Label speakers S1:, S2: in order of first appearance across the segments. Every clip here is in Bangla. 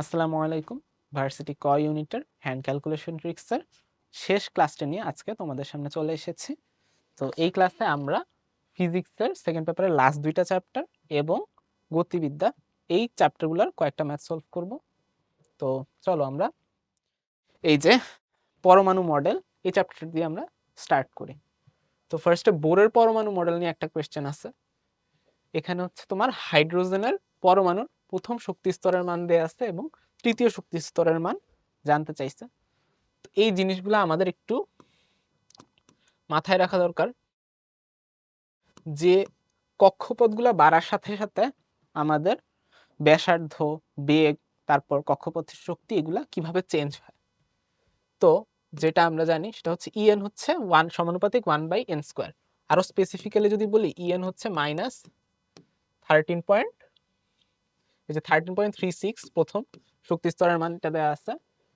S1: আসসালামু আলাইকুম ভার্সিটি ক ইউনিটের হ্যান্ড ক্যালকুলেশন ট্রিক্সের শেষ ক্লাসটা নিয়ে আজকে তোমাদের সামনে চলে এসেছি। তো এই ক্লাসে আমরা ফিজিক্সের সেকেন্ড পেপারের লাস্ট দুইটা চ্যাপ্টার এবং গতিবিদ্যা, এই চ্যাপ্টারগুলোর কয়েকটা ম্যাথ সলভ করব। তো চলো আমরা এই যে পরমাণু মডেল এই চ্যাপ্টার দিয়ে আমরা স্টার্ট করি। তো ফার্স্টে বোরের পরমাণু মডেল নিয়ে একটা কোয়েশ্চেন আছে। এখানে হচ্ছে তোমার হাইড্রোজেনের পরমাণুর প্রথম শক্তি স্তরের মান দেয়া আছে এবং তৃতীয় শক্তি স্তরের মান জানতে চাইছে। তো এই জিনিসগুলো আমাদের একটু মাথায় রাখা দরকার যে কক্ষপথগুলো বাড়ার সাথে সাথে আমাদের ব্যাসার্ধ, বেগ, তারপর কক্ষপথের শক্তি এগুলা কীভাবে চেঞ্জ হয়। তো যেটা আমরা জানি সেটা হচ্ছে ইএন হচ্ছে ওয়ান সমানুপাতিক ওয়ান বাই এন স্কোয়ার আরও স্পেসিফিক্যালি যদি বলি ইএন হচ্ছে মাইনাস থার্টিন পয়েন্ট এই যে থার্টিন পয়েন্ট থ্রি সিক্স প্রথম, শক্তি স্তরের মানটা দেওয়া আছে।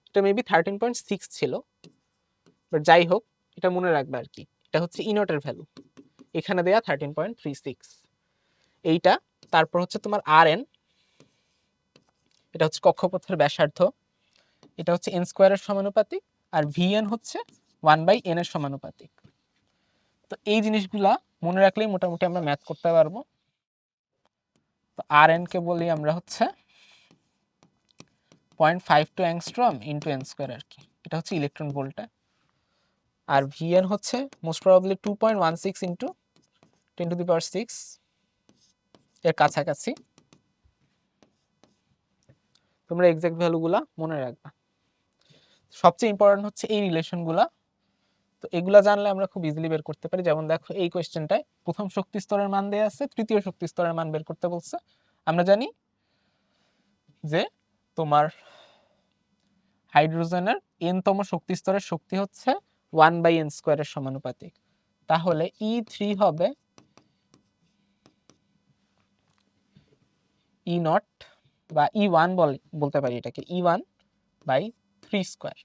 S1: এটা মেবি থার্টিন পয়েন্ট সিক্স ছিল। বাট যাই হোক, এটা মনে রাখবে আর কি। এটা হচ্ছে ইনটের ভ্যালু এখানে দেয়া থার্টিন পয়েন্ট থ্রি সিক্স এইটা, তারপর হচ্ছে তোমার আর এন এটা হচ্ছে কক্ষপথের ব্যাসার্ধ। এটা হচ্ছে এন স্কোয়ারের সমানুপাতিক, আর ভি এন হচ্ছে ওয়ান বাই এন এর সমানুপাতিক। তো এই জিনিসগুলা মনে রাখলেই মোটামুটি আমরা ম্যাথ করতে পারব। তো আর এন কে বলি আমরা হচ্ছে point five two angstrom into N square আর কি। এটা হচ্ছে ইলেকট্রন ভোল্টে আর ভিএন হচ্ছে most probably two point one six into ten to the power six এর কাছাকাছি। তোমরা এক্সাক্ট ভ্যালুগুলা মনে রাখবা। সবচেয়ে ইম্পর্টেন্ট হচ্ছে এই রিলেশনগুলা তো এগুলা জানলে আমরা খুব ইজিলি বের করতে পারি। যেমন দেখো, এই কোয়েশ্চেনটায় প্রথম শক্তি স্তরের মান দেয়া আছে, তৃতীয় শক্তি স্তরের মান বের করতে বলছে। আমরা জানি যে তোমার হাইড্রোজেনের এনতম শক্তি স্তরের শক্তি হচ্ছে ওয়ান বাই এন স্কোয়ারের সমানুপাতিক। তাহলে ই থ্রি হবে ই নট বা ই ওয়ান বলতে পারি এটাকে E one by three square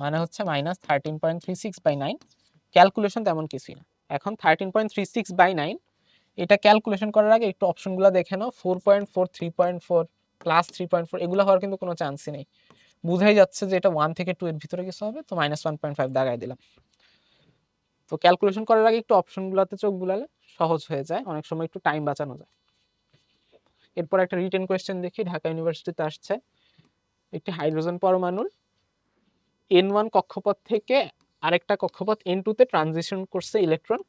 S1: মানে হচ্ছে minus thirteen point three six by nine calculation তেমন কিছুই না। এখন thirteen point three six by nine এটা ক্যালকুলেশন করার আগে একটু অপশনগুলো দেখে নাও four point four three point four plus three point four এগুলো হওয়ার কিন্তু কোনো চান্সই নেই। বুঝাই যাচ্ছে যে এটা ওয়ান থেকে টু এর ভিতরে কিছু হবে, তো মাইনাস ওয়ান পয়েন্ট ফাইভ দাগাই দিলাম। তো ক্যালকুলেশন করার আগে একটু অপশনগুলোতে চোখ বুলালে সহজ হয়ে যায়, অনেক সময় একটু টাইম বাঁচানো যায়। এরপর একটা রিটেন কোয়েশ্চেন দেখি, ঢাকা ইউনিভার্সিটিতে আসছে। একটি হাইড্রোজেন পরমাণুর এন ওয়ান কক্ষপথ থেকে আরেকটা কক্ষপথ এন টুতে ট্রানজিশন করছে ইলেকট্রন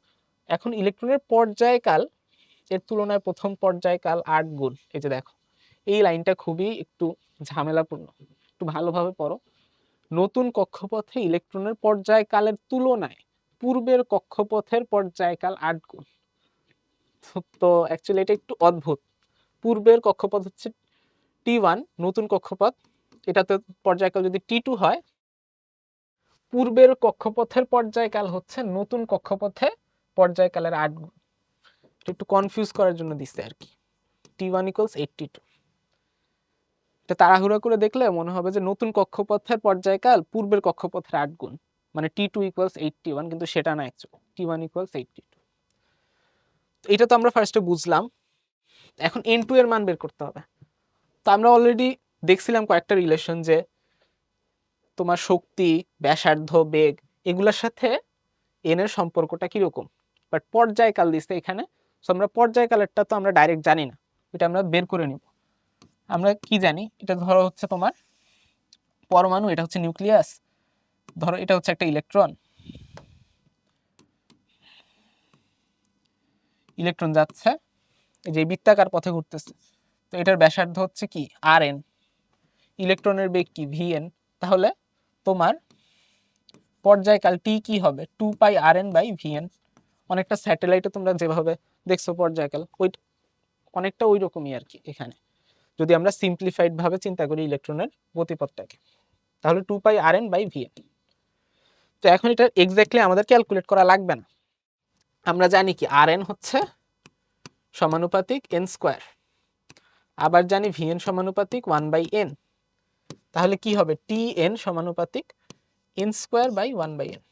S1: এখন ইলেকট্রনের পর্যায়কাল, এর তুলনায় প্রথম পর্যায়কাল আট গুণ। এই যে দেখো, এই লাইনটা খুবই একটু ঝামেলাপূর্ণ। একটু ভালোভাবে পড়ো। নতুন কক্ষপথে ইলেকট্রনের পর্যায়কালের তুলনায় পূর্বের কক্ষপথের পর্যায়কাল আট গুণ। তো অ্যাকচুয়ালি এটা একটু অদ্ভুত। পূর্বের কক্ষপথ হচ্ছে টি ওয়ান নতুন কক্ষপথ। এটাতে পর্যায়কাল যদি টি টু হয় পূর্বের কক্ষপথের পর্যায়কাল হচ্ছে নতুন কক্ষপথে পর্যায়কালের আট গুণ। একটু কনফিউজ করার জন্য দিচ্ছে আর কি। T one equals eighty two এটা তাড়াহুড়া করে দেখলে মনে হবে যে নতুন কক্ষপথের পর্যায়কাল পূর্বের কক্ষপথের আট গুণ। মানে T two equals eighty one কিন্তু সেটা না actually T one equals eighty two এটা তো আমরা ফার্স্টে বুঝলাম। এখন এন টু এর মান বের করতে হবে। তো আমরা অলরেডি দেখছিলাম কয়েকটা রিলেশন যে তোমার শক্তি, ব্যাসার্ধ, বেগ এগুলোর সাথে এন এর সম্পর্কটা কীরকম? বাট পর্যায়কাল দিচ্ছে এখানে সো আমরা পর্যায়কালেরটা তো আমরা ডাইরেক্ট জানি না, এটা আমরা বের করে নিব। আমরা কি জানি? এটা ধরো হচ্ছে তোমার পরমাণু, এটা হচ্ছে নিউক্লিয়াস ধরো এটা হচ্ছে একটা ইলেকট্রন ইলেকট্রন যাচ্ছে, এই যে বৃত্তাকার পথে ঘুরতেছে, তো এটার ব্যাসার্ধ হচ্ছে কি? আর এন ইলেকট্রনের বেগ কি? ভি এন তাহলে তোমার পর্যায়কাল টি কি হবে? Two pi R N by V N অনেকটা স্যাটেলাইটে তোমরা যেভাবে দেখছ পর্যায়কাল, ওই অনেকটা ওই রকমই আর কি এখানে। যদি আমরা সিম্পলিফাইড ভাবে চিন্তা করি ইলেকট্রনের গতিপথটাকে, তাহলে two pi R N by V N তো এখন এটা এক্স্যাক্টলি আমাদের ক্যালকুলেট করা লাগবে না। আমরা জানি কি আর এন হচ্ছে সমানুপাতিক এন স্কোয়ার আবার জানি ভি এন সমানুপাতিক ওয়ান বাই এন তাহলে কি হবে? টি এন সমানুপাতিক N square by one by N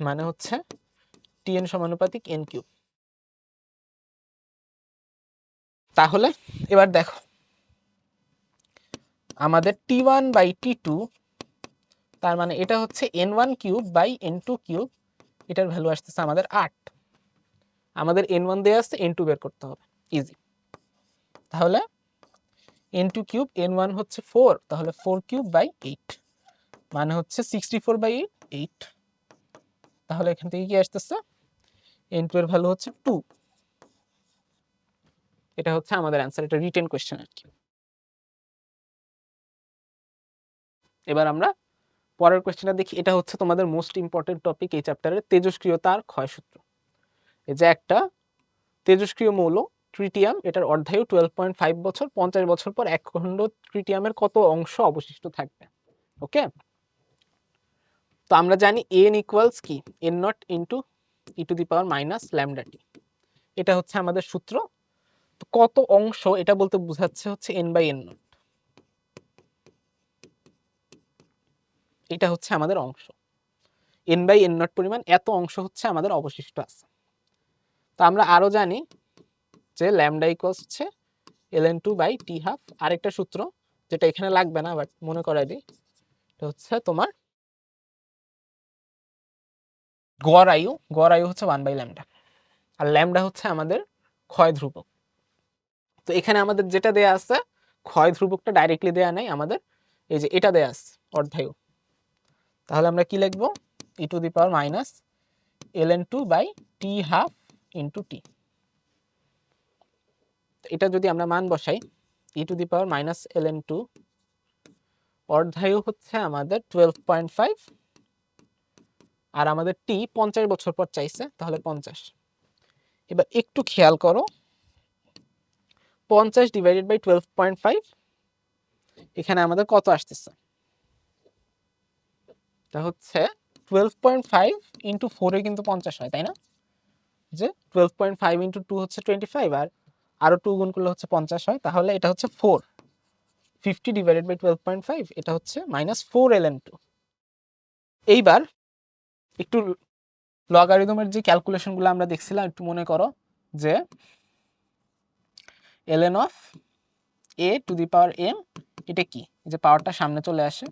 S1: মানে হচ্ছে টি এন সমানুপাতিক এন কিউব তাহলে এবার দেখো, আমাদের T one by T two তার মানে এটা হচ্ছে N one cube by N two cube এটার ভ্যালু আসতেছে আমাদের আট। আমাদের এন ওয়ান দেওয়া আসছে এন টু বের করতে হবে। ইজি তাহলে N two cube N one হচ্ছে ফোর তাহলে ফোর কিউব বাই এইট মানে হচ্ছে sixty four by eight eight তাহলে এখান থেকে কি আসতেছে? এন টু এর ভ্যালু হচ্ছে টু এটা হচ্ছে আমাদের অ্যান্সার এটা রিটেন কোয়েশ্চেন আর কি। এবার আমরা পরের কোয়েশ্চেনটা দেখি, এটা হচ্ছে তোমাদের মোস্ট ইম্পর্টেন্ট টপিক এই চ্যাপ্টারের তেজস্ক্রিয়তা আর ক্ষয়সূত্র। এই যে একটা তেজস্ক্রিয় মৌল ট্রিটিয়াম এটার অর্ধায়ু টুয়েলভ পয়েন্ট ফাইভ বছর, পঞ্চাশ বছর পর এক খণ্ড ট্রিটিয়ামের কত অংশ অবশিষ্ট থাকবে? ওকে তো আমরা জানি এন ইকুয়ালস কি? N naught into E to the power minus lambda T এটা হচ্ছে আমাদের সূত্র। তো কত অংশ, এটা বলতে বোঝাচ্ছে হচ্ছে এন বাই এন নট এটা হচ্ছে আমাদের অংশ। এন বাই এন নট পরিমাণ এত অংশ হচ্ছে আমাদের অবশিষ্ট আছে। তো আমরা আরও জানি যে ল্যামডা ইকুয়ালস হচ্ছে L N two by T half আরেকটা সূত্র, যেটা এখানে লাগবে না বাট মনে করাই দিই। এটা হচ্ছে তোমার গড় আয়ু গড় আয়ু হচ্ছে ওয়ান বাই ল্যামডা আর ল্যামডা হচ্ছে আমাদের ক্ষয় ধ্রুবক। তো এখানে আমাদের যেটা দেয়া আছে, ক্ষয় ধ্রুবকটা ডাইরেক্টলি দেয়া নাই, আমাদের এই যে এটা দেয়া আছে, অর্ধায়ু। তাহলে আমরা কি লিখব? E to the power minus L N two by T half into T এটা যদি আমরা মান বসাই E to the power minus L N two অর্ধায়ু হচ্ছে আমাদের টুয়েলভ পয়েন্ট ফাইভ আর আমাদের টি পঞ্চাশ বছর পর চাইছে, তাহলে পঞ্চাশ। এবার একটু খেয়াল করো, পঞ্চাশ divided by twelve point five এখানে আমাদের কত আসতেছে? তা হচ্ছে টুয়েলভ পয়েন্ট ফাইভ ইন্টু ফোরে কিন্তু পঞ্চাশ হয়, তাই না? যে twelve point five into two হচ্ছে টোয়েন্টি ফাইভ আর আরও টু গুণ করলে হচ্ছে পঞ্চাশ হয়, তাহলে এটা হচ্ছে four fifty divided by twelve point five এটা হচ্ছে minus four L N two এইবার একটু লগারিদমের যে ক্যালকুলেশনগুলো আমরা দেখছিলাম, একটু মনে করো যে L N of A to the power M এটা কি? যে পাওয়ারটা সামনে চলে আসে।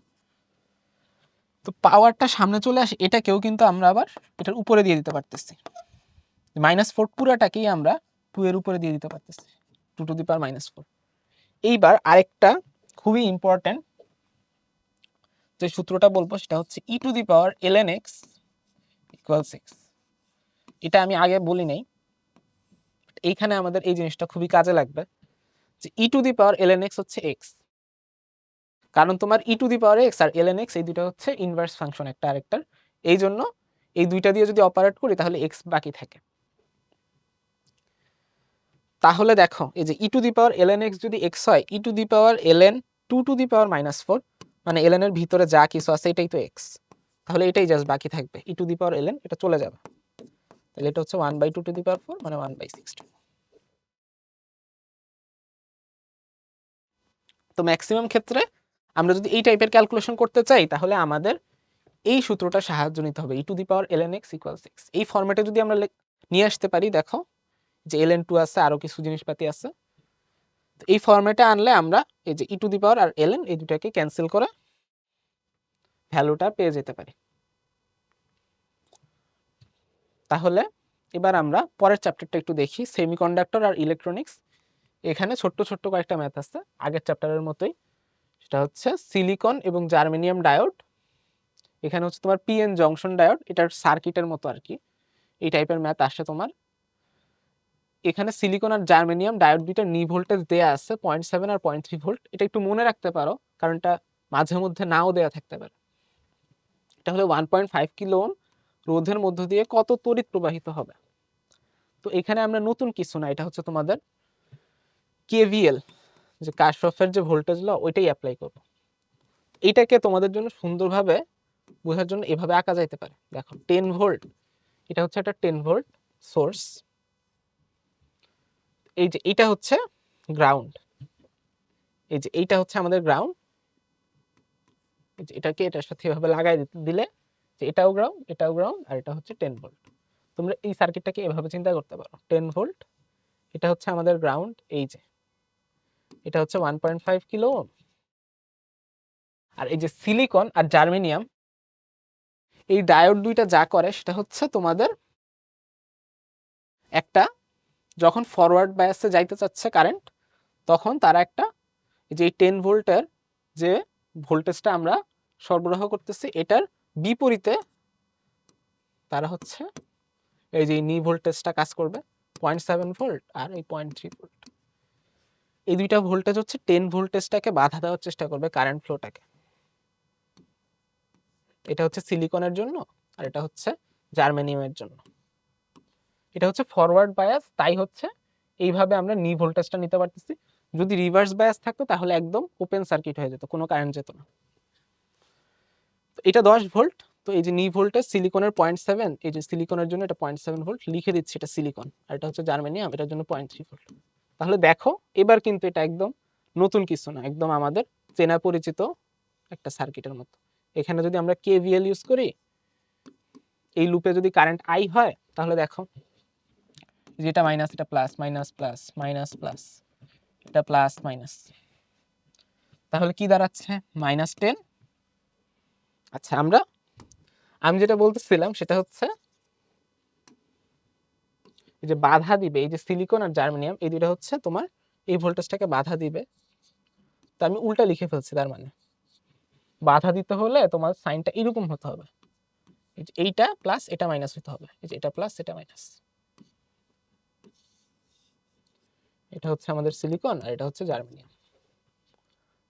S1: তো পাওয়ারটা সামনে চলে আসে, এটাকেও কিন্তু আমরা আবার এটার উপরে দিয়ে দিতে পারতেছি। মাইনাস ফোর পুরাটাকেই আমরা টু এর উপরে দিয়ে দিতে পারতেছি। Two to the power minus four এইবার আরেকটা খুবই ইম্পর্ট্যান্ট যে সূত্রটা বলব সেটা হচ্ছে E to the power L N X equal six এটা আমি আগে বলি নাই। এইখানে আমাদের এই জিনিসটা খুবই কাজে লাগবে যে E to the power L N X হচ্ছে এক্স কারণ তোমার E to the power X R L N X এই দুটো হচ্ছে ইনভার্স ফাংশন একটা আরেকটার। এই জন্য এই দুইটা দিয়ে যদি অপারেট করি তাহলে এক্স বাকি থাকে। তাহলে দেখো, এই যে E to the power L N X যদি এক্স হয় E to the power L N two to the power minus four মানে এল এর ভিতরে যা কিছু আছে এটাই তো এক্স তাহলে এটাই জাস্ট বাকি থাকবে ই to the power L N এটা চলে যাবে। তাহলে এটা হচ্ছে one by two to the power four মানে ওয়ান বাই সিক্সটি তো ম্যাক্সিমাম ক্ষেত্রে আমরা যদি এই টাইপের ক্যালকুলেশন করতে চাই, তাহলে আমাদের এই সূত্রটা সাহায্য নিতে হবে E to the power L N X equal six এই ফর্মেটে যদি আমরা নিয়ে আসতে পারি, দেখো যে এল এন টু আছে আরও কিছু জিনিসপাতি আছে। তো এই ফর্মেটে আনলে আমরা এই যে E to the power R L N এই দুটাকে ক্যান্সেল করে ভ্যালুটা পেয়ে যেতে পারি। তাহলে এবার আমরা পরের চ্যাপ্টারটা একটু দেখি। সেমিকন্ডাক্টর আর ইলেকট্রনিক্স এখানে ছোট্ট ছোট্ট কয়েকটা ম্যাথ আছে। আগের চ্যাপ্টারের মতোই। সেটা হচ্ছে সিলিকন এবং জার্মেনিয়াম ডায়োড এখানে হচ্ছে তোমার পিএন জংশন ডায়োড এটার সার্কিটের মতো আর কি। এই টাইপের ম্যাথ আসে তোমার। এখানে সিলিকন আর জার্মেনিয়াম ডায়োড দুইটা নি ভোল্টেজ দেয়া আছে পয়েন্ট সেভেন আর পয়েন্ট থ্রি ভোল্ট এটা একটু মনে রাখতে পারো, কারণ এটা মাঝে মধ্যে নাও দেয়া থাকতে পারে। এটা হলো ওয়ান পয়েন্ট ফাইভ কিলো রোধের মধ্য দিয়ে কত তড়িৎ প্রবাহিত হবে। তো এখানে আমরা নতুন কিছু না, এটা হচ্ছে তোমাদের কেভিএল যে কাশফের যে ভোল্টেজ ল ওইটাই অ্যাপ্লাই করব। এটাকে তোমাদের জন্য সুন্দরভাবে বোঝার জন্য এভাবে আঁকা যাইতে পারে। দেখো টেন ভোল্ট এটা হচ্ছে একটা টেন ভোল্ট সোর্স এই যে এইটা হচ্ছে গ্রাউন্ড এই যে এইটা হচ্ছে আমাদের গ্রাউন্ড এটাকে এটার সাথে এভাবে লাগাই দিলে যে এটাও গ্রাউন্ড এটাও গ্রাউন্ড আর এটা হচ্ছে টেন ভোল্ট তোমরা এই সার্কিটটাকে এভাবে চিন্তা করতে পারো। টেন ভোল্ট এটা হচ্ছে আমাদের গ্রাউন্ড এই যে। এটা হচ্ছে ওয়ান পয়েন্ট ফাইভ কিলো আর এই যে সিলিকন আর জার্মেনিয়াম এই ডায়োড দুইটা যা করে সেটা হচ্ছে তোমাদের একটা যখন ফরওয়ার্ড বায়াসে যাইতে চাচ্ছে কারেন্ট তখন তারা একটা যে টেন ভোল্টের যে ভোল্টেজটা আমরা সরবরাহ করতেছি, এটার বিপরীতে তারা হচ্ছে এই যে নি ভোল্টেজটা কাজ করবে পয়েন্ট সেভেন ভোল্ট আর এই পয়েন্ট থ্রি ভোল্ট এই দুইটা ভোল্টেজ হচ্ছে টেন ভোল্টেজটাকে বাধা দেওয়ার চেষ্টা করবে কারেন্ট ফ্লোটাকে এটা হচ্ছে সিলিকনের জন্য আর এটা হচ্ছে জার্মেনিয়ামের জন্য। এটা হচ্ছে ফরওয়ার্ড বায়াস তাই হচ্ছে এইভাবে আমরা নি ভোল্টেজটা নিতে পারতেছি। যদি রিভার্স বায়াস থাকতো, তাহলে একদম ওপেন সার্কিট হয়ে যেত, কোনো কারেন্ট যেত না। এটা দশ ভোল্ট তো এই যে নি ভোল্টেজ সিলিকনের পয়েন্ট সেভেন এই যে সিলিকনের জন্য এটা পয়েন্ট সেভেন ভোল্ট লিখে দিচ্ছি এটা সিলিকন আর এটা হচ্ছে জার্মেনিয়াম এটার জন্য পয়েন্ট থ্রি ভোল্ট তাহলে দেখো, এবার কিন্তু এটা একদম নতুন কিছু না, একদম আমাদের চেনা পরিচিত একটা সার্কিটের মতো। এখানে যদি আমরা কেভিএল ইউজ করি, এই লুপে যদি কারেন্ট আই হয়, তাহলে দেখো যেটা মাইনাস এটা plus minus plus minus plus এটা প্লাস মাইনাস তাহলে কি দাঁড়াচ্ছে? মাইনাস টেন আচ্ছা আমরা, আমি যেটা বলতেছিলাম সেটা হচ্ছে যে বাধা দিবে, এই যে সিলিকন আর জার্মানিয়াম এই দুটো হচ্ছে তোমার এই ভোল্টেজটাকে বাধা দিবে। তো আমি উল্টা লিখে ফেলছি তার মানে। বাধা দিতে হলে তোমার সাইনটা এরকম হতে হবে। এই এইটা প্লাস এটা মাইনাস হতে হবে। এটা প্লাস এটা মাইনাস এটা হচ্ছে আমাদের সিলিকন আর এটা হচ্ছে জার্মানিয়াম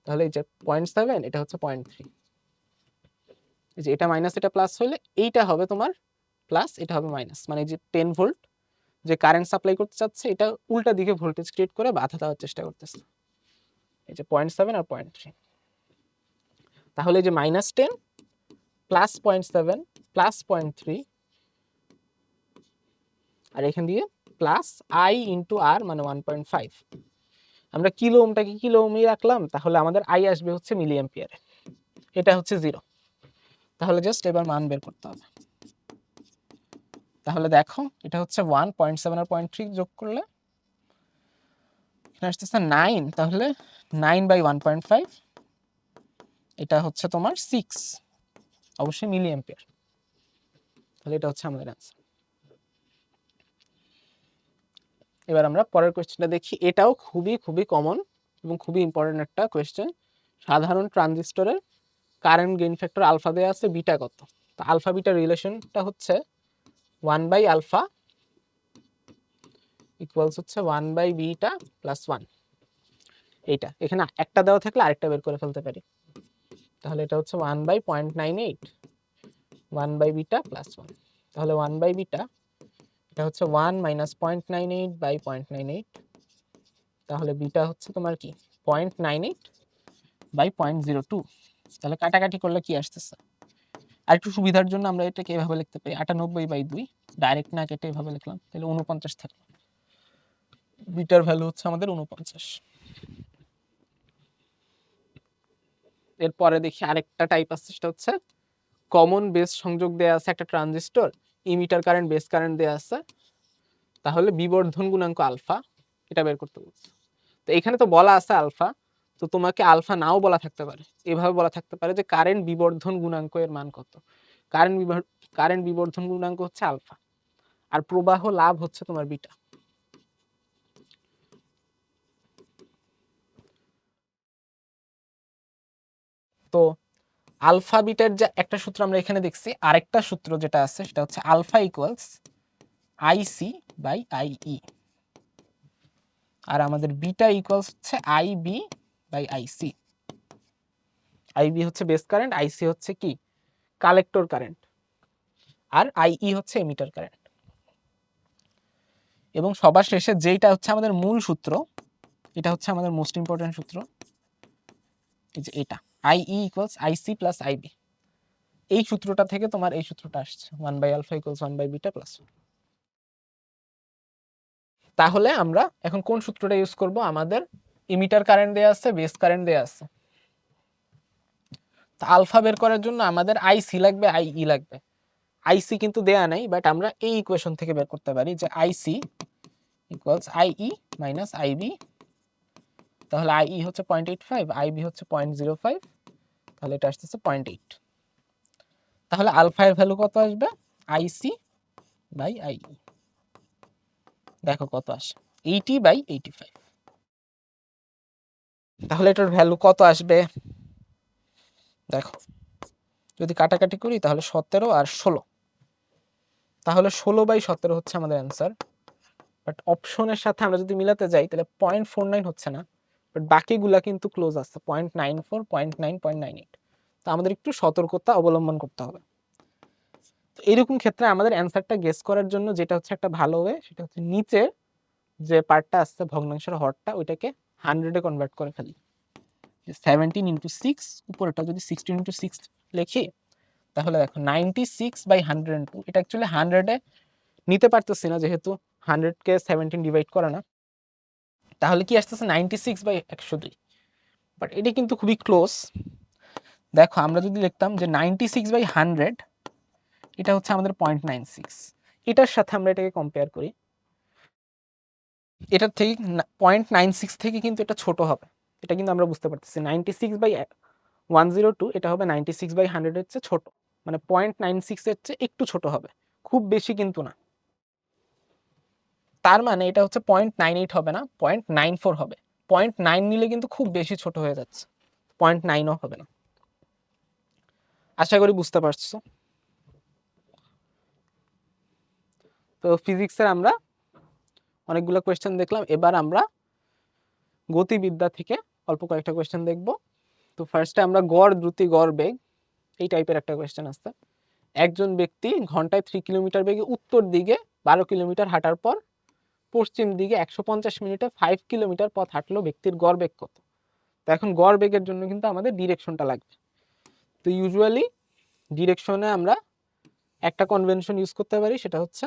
S1: তাহলে এই যে পয়েন্ট সেভেন এটা হচ্ছে পয়েন্ট থ্রি এই যে এটা মাইনাস এটা প্লাস হলে এইটা হবে তোমার প্লাস এটা হবে মাইনাস মানে যে টেন ভোল্ট যে কারেন্ট সাপ্লাই করতে চাচ্ছে, এটা উল্টা দিকে ভোল্টেজ ক্রিয়েট করে বাধা দেওয়ার চেষ্টা করতেছে। এই যে পয়েন্ট সেভেন আর পয়েন্ট থ্রি তাহলে যে minus ten plus point seven plus point three আর এখান দিয়ে প্লাস আই ইন্টু আর মানে ওয়ান পয়েন্ট ফাইভ আমরা কিলো ওমটাকে কিলো ওমই রাখলাম, তাহলে আমাদের আই আসবে হচ্ছে মিলি অ্যাম্পিয়ারে এটা হচ্ছে জিরো তাহলে জাস্ট এবার মান বের করতে হবে। তাহলে দেখো, এটা হচ্ছে ওয়ান পয়েন্ট সেভেন আর পয়েন্ট থ্রি যোগ করলে। আসতেছে নাইন তাহলে nine by one point five এটা হচ্ছে তোমার সিক্স অবশ্যই মিলি অ্যাম্পিয়ার তাহলে এটা হচ্ছে আমাদের অ্যান্সার এবার আমরা পরের কোয়েশ্চেনটা দেখি। এটাও খুবই খুবই কমন এবং খুবই ইম্পর্টেন্ট একটা কোয়েশ্চেন সাধারণ ট্রানজিস্টরের কারেন্ট গেইন ফ্যাক্টর আলফা দেওয়া আছে বিটা কত? তো আলফা বিটা রিলেশনটা হচ্ছে ওয়ান বাই আলফা ইকুয়ালস হচ্ছে one by beta plus one এইটা, এখানে একটা দেওয়া থাকলে আরেকটা বের করে ফেলতে পারি। তাহলে এটা হচ্ছে one by point nine eight one by beta plus one তাহলে ওয়ান বাই বিটা এটা হচ্ছে one minus point nine eight by point nine eight তাহলে বিটা হচ্ছে তোমার কি? Point nine eight by point zero two তাহলে কাটাকাটি করলে কি আসতেছে? আর একটু সুবিধার জন্য আমরা এটাকে এভাবে লিখতে পারি, আটানব্বই বাই দুই। ডাইরেক্ট না কেটে এভাবে লিখলাম, তাহলে উনপঞ্চাশ থাকল। বিটার ভ্যালু হচ্ছে আমাদের উনপঞ্চাশ। এরপরে দেখি আরেকটা টাইপ আছে, সেটা হচ্ছে কমন বেস সংযোগ দেওয়া আছে একটা transistor emitter current base current দেওয়া আছে, তাহলে বিবর্ধন গুণাঙ্ক আলফা, এটা বের করতে বলছে। তো এখানে তো বলা আছে আলফা, তো তোমাকে আলফা নাও বলা থাকতে পারে। এভাবে বলা থাকতে পারে যে কারেন্ট বিবর্ধন গুণাঙ্ক এর মান কত? কারেন্ট কারেন্ট বিবর্ধন গুণাঙ্ক হচ্ছে আলফা, আর প্রবাহ লাভ হচ্ছে তোমার বিটা। তো আলফা বিটার যে একটা সূত্র আমরা এখানে দেখছি, আরেকটা সূত্র যেটা আছে সেটা হচ্ছে alpha equals IC by IE আর আমাদের বিটা ইকুয়ালস হচ্ছে আইবি বাই আইসি আইবি হচ্ছে বেস কারেন্ট আইসি হচ্ছে কি? কালেক্টর কারেন্ট আর আইই হচ্ছে এমিটার কারেন্ট এবং সবার শেষে যেটা হচ্ছে আমাদের মূল সূত্র, এটা হচ্ছে আমাদের মোস্ট ইম্পর্টেন্ট সূত্র, এই যে এটা। IE equals IC plus IB এই সূত্রটা থেকে তোমার এই সূত্রটা আসছে। One by alpha equals one by beta plus তাহলে আমরা এখন কোন সূত্রটা ইউজ করব? আমাদের ইমিটার কারেন্ট দেয়া আছে বেস কারেন্ট দেয়া আছে। আলফা বের করার জন্য আমাদের আইসি লাগবে আইই লাগবে। আইসি কিন্তু দেয়া নাই বাট আমরা এই ইকুয়েশন থেকে বের করতে পারি যে IC equals IE minus IB তাহলে আইই হচ্ছে পয়েন্ট এইট ফাইভ আইবি হচ্ছে পয়েন্ট জিরো ফাইভ তাহলে এটা আসতেছে পয়েন্ট এইট তাহলে আলফা এর ভ্যালু কত আসবে? আইসি বাই আই দেখো কত আসে। এইটি বাই এইটি ফাইভ তাহলে এটার ভ্যালু কত আসবে? দেখো, যদি কাটাকাটি করি তাহলে সতেরো আর ষোলো। তাহলে ষোলো বাই সতেরো হচ্ছে আমাদের অ্যান্সার বাট অপশনের সাথে আমরা যদি মিলাতে যাই, তাহলে পয়েন্ট ফোর নাইন হচ্ছে না। বাট বাকিগুলা কিন্তু ক্লোজ আসছে point nine four point nine point nine eight তো আমাদের একটু সতর্কতা অবলম্বন করতে হবে। তো এইরকম ক্ষেত্রে আমাদের অ্যান্সারটা গেস করার জন্য যেটা হচ্ছে একটা ভালো ওয়ে সেটা হচ্ছে নিচে যে পার্টটা আসছে ভগ্নাংশের হরটা ওইটাকে হান্ড্রেডে কনভার্ট করে ফেলি। সেভেন্টিন ইন্টু সিক্স উপরেটা যদি সিক্সটিন ইন্টু সিক্স লিখি, তাহলে দেখো ninety six by hundred two এটা অ্যাকচুয়ালি হান্ড্রেডে নিতে পারতেছি না, যেহেতু হান্ড্রেডকে সেভেন্টিন ডিভাইড করে না। তাহলে কি আসতেছে নাইনটি সিক্স বাই একশো দুই? বাট এটি কিন্তু খুবই ক্লোজ দেখো, আমরা যদি লিখতাম যে নাইনটি সিক্স বাই হান্ড্রেড এটা হচ্ছে আমাদের পয়েন্ট নাইন সিক্স এটার সাথে আমরা এটাকে কম্পেয়ার করি। এটার থেকে পয়েন্ট নাইন সিক্স থেকে কিন্তু এটা ছোট হবে। এটা কিন্তু আমরা বুঝতে পারতেছি। Ninety six by one zero two এটা হবে নাইনটি সিক্স বাই হান্ড্রেডের চেয়ে ছোট। মানে পয়েন্ট নাইন সিক্সের চেয়ে একটু ছোট হবে। খুব বেশি কিন্তু না। তার মানে এটা হচ্ছে পয়েন্ট নাইন এইট হবে না পয়েন্ট নাইন ফোর হবে। পয়েন্ট নাইন নিলে কিন্তু খুব বেশি ছোট হয়ে যাচ্ছে পয়েন্ট নাইনও হবে না। আশা করি বুঝতে পারছ। তো ফিজিক্সের আমরা অনেকগুলো কোয়েশ্চেন দেখলাম, এবার আমরা গতিবিদ্যা থেকে অল্প কয়েকটা কোয়েশ্চেন দেখব। তো ফার্স্টে আমরা গড়, দ্রুতি, গড় বেগ, এই টাইপের একটা কোয়েশ্চেন আসছে। একজন ব্যক্তি ঘন্টায় থ্রি কিলোমিটার বেগে উত্তর দিকে বারো কিলোমিটার হাঁটার পর পশ্চিম দিকে একশো পঞ্চাশ মিনিটে ফাইভ কিলোমিটার পথ হাঁটলো ব্যক্তির গড় বেগ কত? তো এখন গড় বেগের জন্য কিন্তু আমাদের ডিরেকশনটা লাগবে। তো ইউজুয়ালি ডিরেকশনে আমরা একটা কনভেনশন ইউজ করতে পারি, সেটা হচ্ছে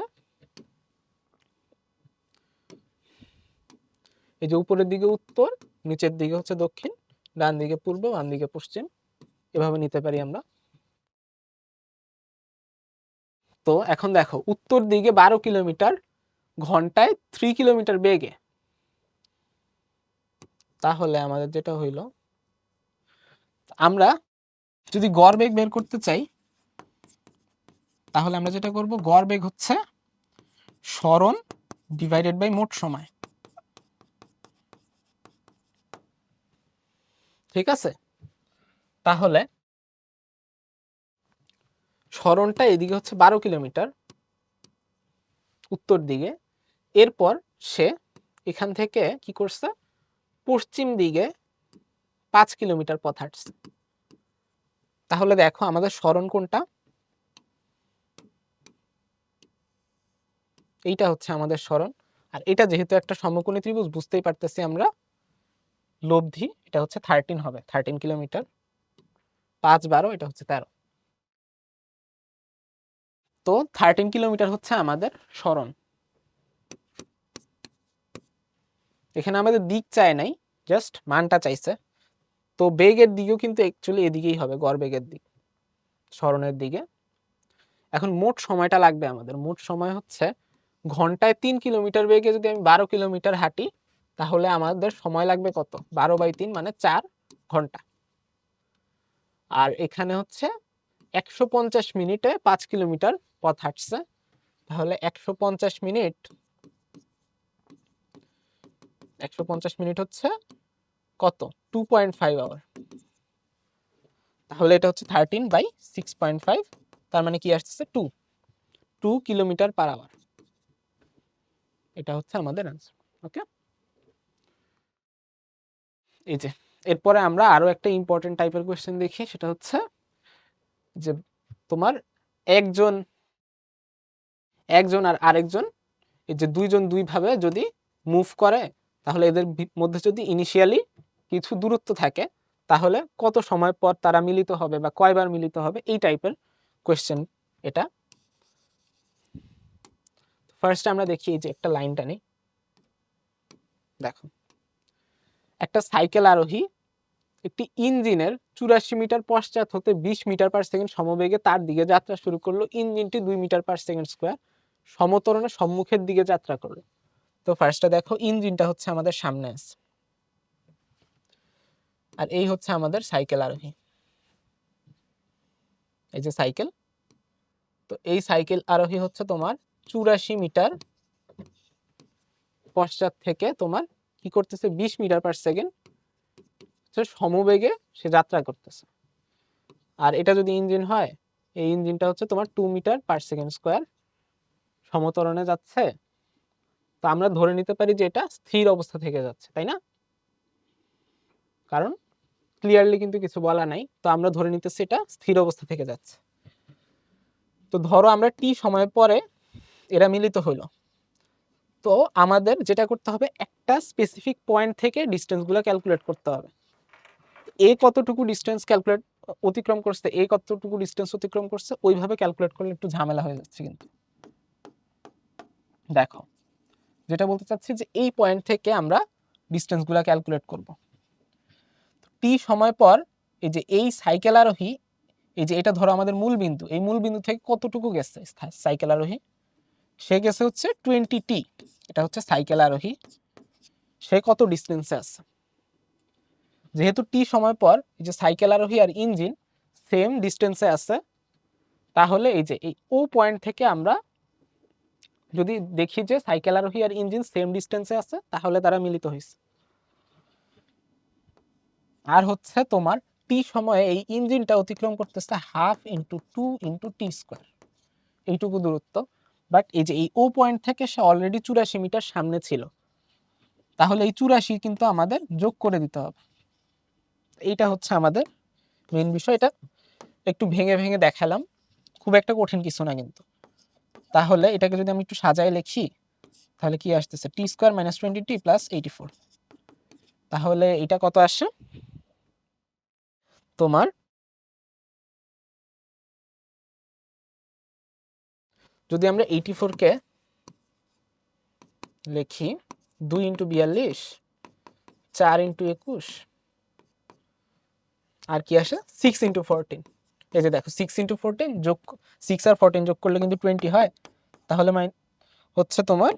S1: এই যে উপরের দিকে উত্তর, নিচের দিকে হচ্ছে দক্ষিণ, ডান দিকে পূর্ব, বাম দিকে পশ্চিম, এভাবে নিতে পারি আমরা। তো এখন দেখো, উত্তর দিকে বারো কিলোমিটার ঘন্টায় থ্রি কিলোমিটার বেগে। তাহলে আমাদের যেটা হইল, আমরা যদি গড় বেগ বের করতে চাই, তাহলে আমরা যেটা করব, গড় বেগ হচ্ছে স্মরণ ডিভাইডেড বাই মোট সময়। ঠিক আছে? তাহলে স্মরণটা এদিকে হচ্ছে বারো কিলোমিটার উত্তর দিকে। এরপর সে এখান থেকে কি করছে? পশ্চিম দিকে পাঁচ কিলোমিটার পথ হাঁটছে। তাহলে দেখো আমাদের স্মরণ কোনটা? এইটা হচ্ছে আমাদের স্মরণ। আর এটা যেহেতু একটা সমকোণী ত্রিভুজ, বুঝতেই পারতেছি আমরা লব্ধি, এটা হচ্ছে থার্টিন হবে থার্টিন কিলোমিটার। পাঁচ বারো, এটা হচ্ছে তেরো। তো থার্টিন কিলোমিটার হচ্ছে আমাদের স্মরণ। এখানে আমাদের দিক চায় নাই জাস্ট মানটা চাইছে। তো বেগের দিকেও কিন্তু অ্যাকচুয়ালি এদিকেই হবে গড় বেগের দিক, স্মরণের দিকে। এখন মোট সময়টা লাগবে আমাদের। মোট সময় হচ্ছে ঘন্টায় তিন কিলোমিটার বেগে যদি আমি বারো কিলোমিটার হাঁটি, তাহলে আমাদের সময় লাগবে কত? বারো বাই তিন মানে চার ঘণ্টা। আর এখানে হচ্ছে একশো পঞ্চাশ মিনিটে পাঁচ কিলোমিটার পথ হাঁটছে। তাহলে একশো পঞ্চাশ মিনিট, একশো পঞ্চাশ মিনিট হচ্ছে কত? টু পয়েন্ট ফাইভ আওয়ার তাহলে এটা হচ্ছে thirteen by six point five তার মানে কি আসতেছে? Two two kilometre per hour এটা হচ্ছে আমাদের অ্যান্সার ওকে এই যে, এরপরে আমরা আরও একটা ইম্পর্টেন্ট টাইপের কোয়েশ্চেন দেখি, সেটা হচ্ছে যে তোমার একজন একজন আর আরেকজন, এই যে দুইজন দুইভাবে যদি মুভ করে, তাহলে এদের মধ্যে যদি ইনিশিয়ালি কিছু দূরত্ব থাকে, তাহলে কত সময় পর তারা মিলিত হবে বা কয়বার মিলিত হবে, এই টাইপের কোয়েশ্চেন এটা। ফার্স্ট আমরা দেখি যে একটা লাইনটা নেই। দেখো। একটা সাইকেল আরোহী একটি ইঞ্জিনের চুরাশি মিটার পশ্চাৎ হতে বিশ মিটার পার সেকেন্ড সমবেগে তার দিকে যাত্রা শুরু করল। ইঞ্জিনটি দুই মিটার পার সেকেন্ড স্কোয়ার সমতরণে সম্মুখের দিকে যাত্রা করল। তো ফার্স্টে দেখো, ইঞ্জিনটা হচ্ছে আমাদের সামনে আছে। আর এই হচ্ছে আমাদের সাইকেল আরোহী। এই যে সাইকেল, তো এই সাইকেল আরোহী হচ্ছে তোমার চুরাশি মিটার পশ্চাৎ থেকে তোমার কি করতেছে? বিশ মিটার পার সেকেন্ড সমবেগে সে যাত্রা করতেছে। আর এটা যদি ইঞ্জিন হয়, এই ইঞ্জিনটা হচ্ছে তোমার two metre per second square সমতরণে যাচ্ছে। তো আমরা ধরে নিতে পারি যে এটা স্থির অবস্থা থেকে যাচ্ছে, তাই না? কারণ ক্লিয়ারলি কিন্তু কিছু বলা নাই, তো আমরা ধরে নিতেছি এটা স্থির অবস্থা থেকে যাচ্ছে। তো ধরো আমরা টি সময় পরে এরা মিলিত হইল। তো আমাদের যেটা করতে হবে, একটা স্পেসিফিক পয়েন্ট থেকে ডিস্টেন্সগুলো ক্যালকুলেট করতে হবে। এ কতটুকু ডিস্টেন্স ক্যালকুলেট অতিক্রম করছে, এ কতটুকু ডিস্টেন্স অতিক্রম করছে, ওইভাবে ক্যালকুলেট করলে একটু ঝামেলা হয়ে যাচ্ছে কিন্তু। দেখো, যেটা বলতে চাচ্ছি যে এই পয়েন্ট থেকে আমরা ডিস্টেন্সগুলো ক্যালকুলেট করব। টি সময় পর এই যে এই সাইকেল আরোহী, এই যে এটা ধরো আমাদের মূল বিন্দু, এই মূল বিন্দু থেকে কতটুকু গেছে? সাইকেল আরোহী, সে গেছে হচ্ছে টোয়েন্টি টি এটা হচ্ছে সাইকেল আরোহী, সে কত ডিস্টেন্সে আছে? যেহেতু টি সময় পর এই যে সাইকেল আরোহী আর ইঞ্জিন সেম ডিস্টেন্সে আছে, তাহলে এই যে এই ও পয়েন্ট থেকে আমরা যদি দেখি যে সাইকেল আরোহী আর ইঞ্জিন সেম ডিস্টেন্সে আছে, তাহলে তারা মিলিত হয়েছে। আর হচ্ছে তোমার টি সময়ে এই ইঞ্জিনটা অতিক্রম করতেছে half into two into T square এইটুকু দূরত্ব। বাট এই যে এই ও পয়েন্ট থেকে সে অলরেডি চুরাশি মিটার সামনে ছিল। তাহলে এই চুরাশি কিন্তু আমাদের যোগ করে দিতে হবে। এইটা হচ্ছে আমাদের মেন বিষয়, এটা একটু ভেঙে ভেঙে দেখালাম। খুব একটা কঠিন কিছু না কিন্তু। তাহলে এটাকে যদি আমি একটু সাজায় লিখি, তাহলে কি আসতেছে? T square minus twenty T plus eighty four তাহলে এটা কত আসে? তোমার যদি আমরা এইটি ফোরকে লিখি, দুই ইন্টু বিয়াল্লিশ, চার ইন্টু একুশ আর কি আসে? সিক্স ইন্টু ফোরটিন এই যে দেখো সিক্স ইন্টু ফোরটিন যোগ সিক্স আর ফোরটিন যোগ করলে কিন্তু টোয়েন্টি হয়। তাহলে মাইন, হচ্ছে তোমার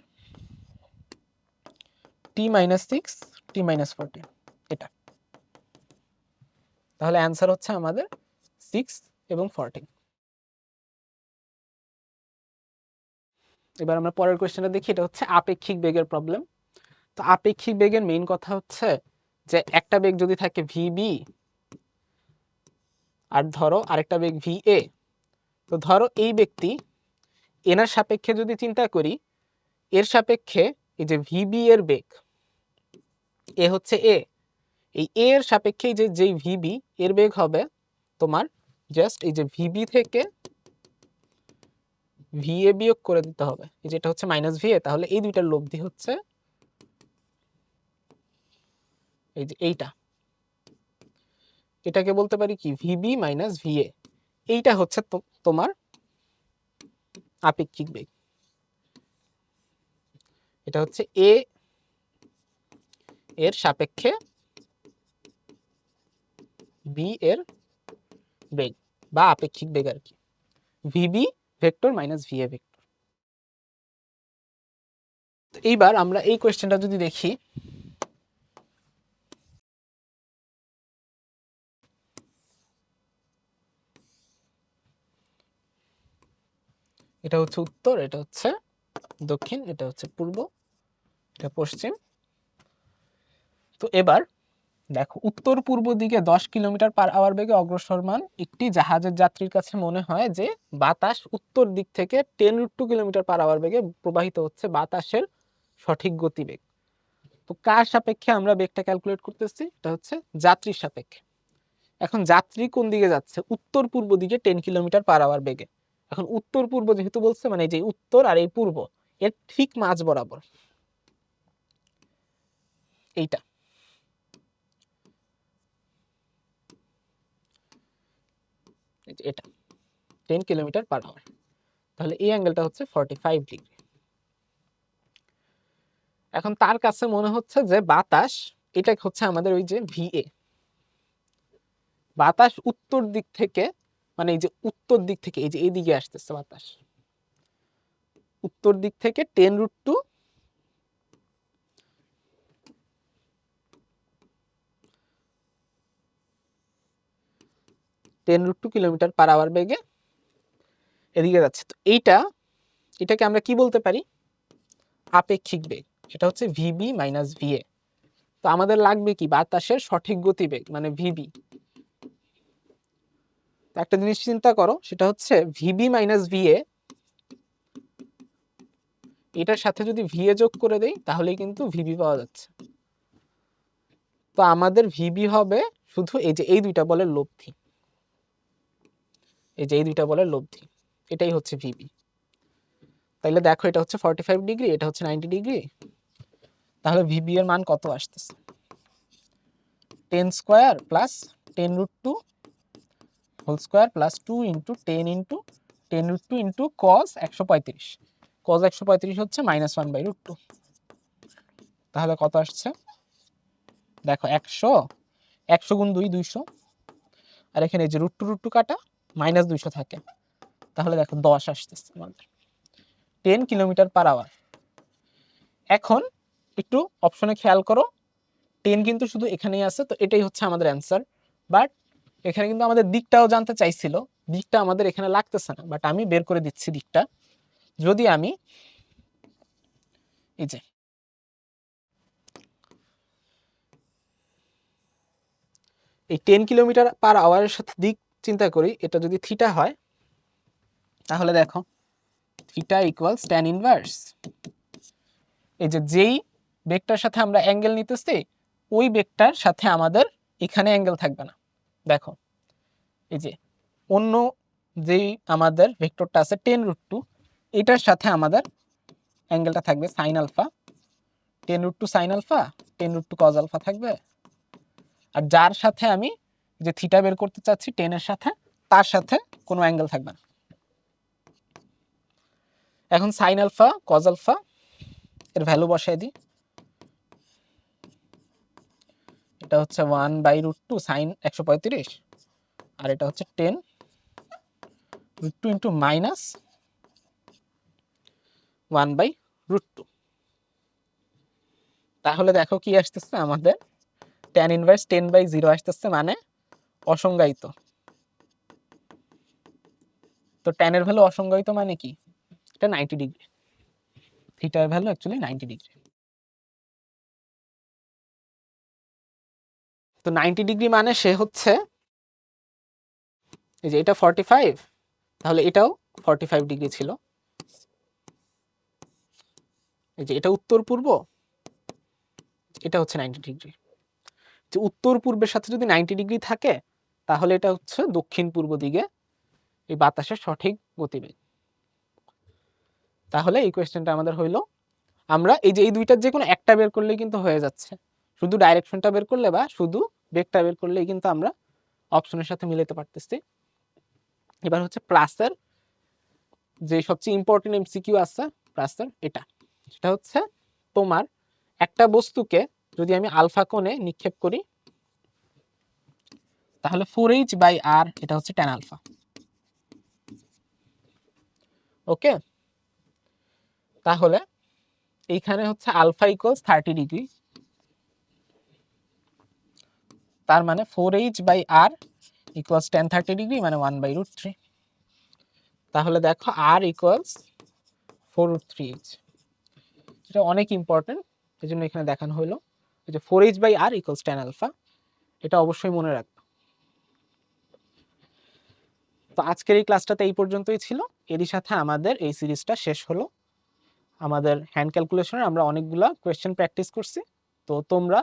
S1: T minus six T minus fourteen এটা। তাহলে অ্যান্সার হচ্ছে আমাদের সিক্স এবং ফোরটিন এবার আমরা পরের কোয়েশ্চেনটা দেখি, এটা হচ্ছে আপেক্ষিক বেগের প্রবলেম তো আপেক্ষিক বেগের মেইন কথা হচ্ছে যে একটা বেগ যদি থাকে ভিবি আর ধরো আরেকটা বেগ ভি এ তো ধরো এই ব্যক্তি এনার সাপেক্ষে যদি চিন্তা করি, এর সাপেক্ষে এই যে ভিবি এর বেগ এ হচ্ছে এ এই এ এর সাপেক্ষে যে যেই ভিবি এর বেগ হবে তোমার জাস্ট এই যে ভি ভিবি থেকে ভিএ বিয়োগ করে দিতে হবে। এই যেটা হচ্ছে মাইনাস ভি এ তাহলে এই দুইটার লব্ধি হচ্ছে এই যে এইটা। এটাকে বলতে পারি কি? ভিবি মাইনাস ভিএ এইটা হচ্ছে তোমার আপেক্ষিক বেগ। এটা হচ্ছে এ এর সাপেক্ষে বি এর বেগ বা আপেক্ষিক বেগ আর কি। VB vector minus VA vector এইবার আমরা এই কোয়েশ্চেনটা যদি দেখি এটা হচ্ছে উত্তর, এটা হচ্ছে দক্ষিণ, এটা হচ্ছে পূর্ব, এটা পশ্চিম। তো এবার দেখো, উত্তর পূর্ব দিকে দশ কিলোমিটার পার আওয়ার বেগে অগ্রসরমান একটি জাহাজের যাত্রীর কাছে মনে হয় যে বাতাস উত্তর দিক থেকে ten two kilometre per hour বেগে প্রবাহিত হচ্ছে বাতাসের সঠিক গতিবেগ। তো কার সাপেক্ষে আমরা বেগটা ক্যালকুলেট করতেছি? এটা হচ্ছে যাত্রীর সাপেক্ষে। এখন যাত্রী কোন দিকে যাচ্ছে? উত্তর পূর্ব দিকে টেন কিলোমিটার পার আওয়ার বেগে। এখন উত্তর পূর্ব যেহেতু বলছে মানে যে উত্তর আর এই পূর্ব, এর ঠিক মাঝ বরাবর। এইটা। এটা টেন কিলোমিটার পার আওয়ার তাহলে এই অ্যাঙ্গেলটা হচ্ছে ফর্টি ফাইভ ডিগ্রি এখন তার কাছে মনে হচ্ছে যে বাতাস এটা হচ্ছে আমাদের ওই যে ভিএ বাতাস উত্তর দিক থেকে মানে এই যে উত্তর দিক থেকে, এই যে এইদিকে আসতেছে বাতাস। উত্তর দিক থেকে ten root two ten root two kilometre per hour বেগে এদিকে যাচ্ছে। তো এইটা, এটাকে আমরা কি বলতে পারি? আপেক্ষিক বেগ। সেটা হচ্ছে ভিবি মাইনাস ভিএ তো আমাদের লাগবে কি? বাতাসের সঠিক গতিবেগ মানে ভিবি একটা জিনিস চিন্তা করো, সেটা হচ্ছে ভিবি মাইনাস ভিএ এটার সাথে যদি ভিএ যোগ করে দেই, তাহলেই কিন্তু ভিবি পাওয়া যাচ্ছে। তো আমাদের ভিবি হবে শুধু এই যে, এই দুইটা বলের লব্ধি। এই যে, এই দুইটা বলের লব্ধি। এটাই হচ্ছে ভিবি তাইলে দেখো, এটা হচ্ছে ফর্টি ফাইভ ডিগ্রি, এটা হচ্ছে নাইনটি ডিগ্রি। তাহলে ভিবি এর মান কত আসতেছে? Ten square plus ten root two whole square plus two into ten into ten root two into cos একশো পঁয়ত্রিশ। কস একশো পঁয়ত্রিশ হচ্ছে minus one by root two তাহলে কত আসছে? দেখো একশো একশো গুণ দুই দুইশো। আর এখানে যে রুট টু রুট টু কাটা মাইনাস দুইশো থাকে। তাহলে দেখো দশ আসতেছে আমাদের। টেন কিলোমিটার পার আওয়ার এখন একটু অপশনে খেয়াল করো। টেন কিন্তু শুধু এখানেই আছে, তো এটাই হচ্ছে আমাদের অ্যান্সার বাট এখানে কিন্তু আমাদের দিকটাও জানতে চাইছিল। দিকটা আমাদের এখানে লাগতেছে না বাট আমি বের করে দিচ্ছি দিকটা। যদি আমি এই যে এই টেন কিলোমিটার পার আওয়ারের সাথে দিক চিন্তা করি, এটা যদি থিটা হয়, তাহলে দেখো থিটা ইকুয়ালস ট্যান ইনভার্স এই যে যেই বেগটার সাথে আমরা অ্যাঙ্গেল নিতেছি, ওই বেগটার সাথে আমাদের এখানে অ্যাঙ্গেল থাকবে না। দেখো, এই যে অন্য যেই আমাদের ভেক্টরটা আছে টেন রুট টু এটার সাথে আমাদের অ্যাঙ্গেলটা থাকবে sine alpha ten root two sine alpha ten root two cos alpha থাকবে। আর যার সাথে আমি যে থিটা বের করতে চাচ্ছি টেনের সাথে, তার সাথে কোনো অ্যাঙ্গেল থাকবে না। এখন সাইন আলফা কজ আলফা এর ভ্যালু বসাই দিই। এটা হচ্ছে one by root two sine একশো পঁয়ত্রিশ, আর এটা হচ্ছে ten root two into minus one by root two তাহলে দেখো কি আসতেছে আমাদের tan inverse ten by zero আসতেছে মানে অসংজ্ঞায়িত। তো ট্যানের ভ্যালু অসংজ্ঞায়িত মানে কি? এটা নাইনটি ডিগ্রি থিটার ভ্যালু অ্যাকচুয়ালি নাইনটি ডিগ্রি তো নাইনটি ডিগ্রি মানে সে হচ্ছে এই যে এটা ফর্টি ফাইভ তাহলে এটাও ফর্টি ফাইভ ডিগ্রি ছিল। এই যে এটা উত্তর পূর্ব, এটা হচ্ছে নাইনটি ডিগ্রি যে উত্তর পূর্বের সাথে যদি নাইনটি ডিগ্রি থাকে, তাহলে এটা হচ্ছে দক্ষিণ পূর্ব দিকে এই বাতাসের সঠিক গতিবেগ। তাহলে এই কোয়েশ্চেনটা আমাদের হইল, আমরা এই যে, এই দুইটার যে কোনো একটা বের করলেই কিন্তু হয়ে যাচ্ছে। শুধু ডাইরেকশনটা বের করলে বা শুধু বেগটা বের করলেই কিন্তু আমরা অপশনের সাথে মিলাতে পারতেছি। এবার হচ্ছে প্লাসের যে সবচেয়ে ইম্পর্টেন্ট এমসিকিউ আছে প্লাসের এটা। সেটা হচ্ছে তোমার একটা বস্তুকে যদি আমি আলফা কোণে নিক্ষেপ করি, তাহলে ফোর এইচ বাই আর এটা হচ্ছে টেন আলফা ওকে? তাহলে এইখানে হচ্ছে আলফা ইকুয়ালস থার্টি ডিগ্রি তার মানে four H by R equals tan thirty degree মানে ওয়ান বাই রুট থ্রি তাহলে দেখো R equals four root three H এটা অনেক ইম্পর্টেন্ট এই জন্য এখানে দেখানো হলো। যে four H by R equals tan alpha এটা অবশ্যই মনে রাখবে। তো আজকের এই ক্লাসটাতে এই পর্যন্তই ছিল। এরই সাথে আমাদের এই সিরিজটা শেষ হলো। আমাদের হ্যান্ড ক্যালকুলেশনের আমরা অনেকগুলা কোয়েশ্চেন প্র্যাকটিস করছি। তো তোমরা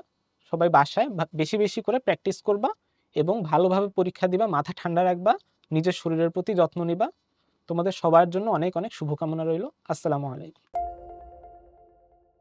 S1: সবাই বাসায় বেশি বেশি করে প্র্যাকটিস করবা এবং ভালোভাবে পরীক্ষা দিবা, মাথা ঠান্ডা রাখবা, নিজের শরীরের প্রতি যত্ন নিবা। তোমাদের সবার জন্য অনেক অনেক শুভকামনা রইল। আসসালামু আলাইকুম।